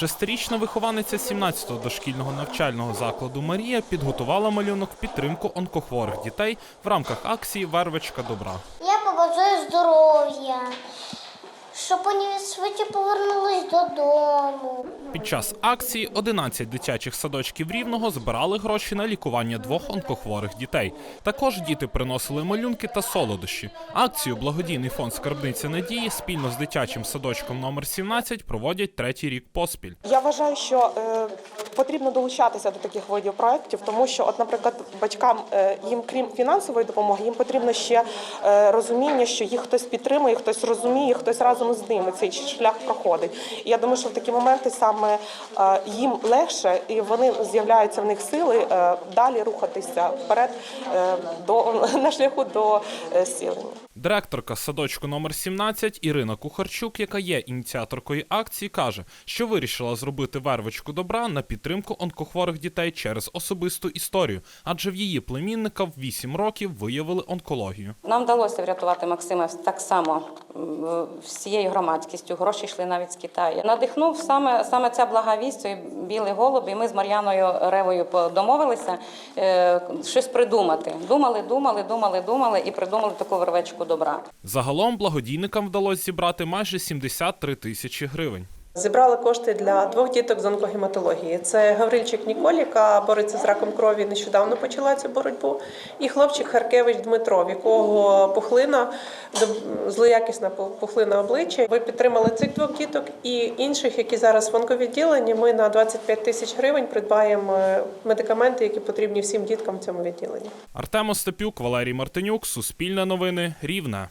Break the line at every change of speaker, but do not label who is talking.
Шестирічна вихованиця 17-го дошкільного навчального закладу Марія підготувала малюнок в підтримку онкохворих дітей в рамках акції Вервичка добра.
Я побажаю здоров'я, вони швидше повернулись додому.
Під час акції 11 дитячих садочків рівного збирали гроші на лікування двох онкохворих дітей. Також діти приносили малюнки та солодощі. Акцію благодійний фонд Скарбниця Надії спільно з дитячим садочком номер 17 проводять третій рік поспіль.
Я вважаю, що е, потрібно долучатися до таких видів проєктів, тому що, от, наприклад, батькам е, їм, крім фінансової допомоги, їм потрібно ще е, розуміння, що їх хтось підтримує, хтось розуміє, хтось разом з ними цей шлях проходить. І я думаю, що в такі моменти саме е, їм легше, і вони з'являються в них сили далі рухатися вперед до на шляху до зцілення.
Директорка садочку номер 17 Ірина Кухарчук, яка є ініціаторкою акції, каже, що вирішила зробити вервичку добра на підтримку онкохворих дітей через особисту історію, адже в її племінника в 8 років виявили онкологію.
Нам вдалося врятувати Максима так само всією громадськістю. Гроші йшли навіть з Китаю. Надихнув саме саме ця блага вість, цей білий голуб. І ми з Мар'яною Ревою домовилися е, щось придумати. Думали, думали, думали, думали і придумали таку вервечку добра.
Загалом благодійникам вдалося зібрати майже 73 тисячі гривень.
Зібрали кошти для двох діток з онкогематології. Це Гаврильчик Ніколь, яка бореться з раком крові, нещодавно почала цю боротьбу, і хлопчик Харкевич Дмитро, в якого пухлина, злоякісна пухлина обличчя. Ви підтримали цих двох діток і інших, які зараз в онковідділенні. Ми на 25 тисяч гривень придбаємо е, медикаменти, які потрібні всім діткам в цьому відділенні.
Артем Остапюк, Валерій Мартинюк, Суспільне новини, Рівне.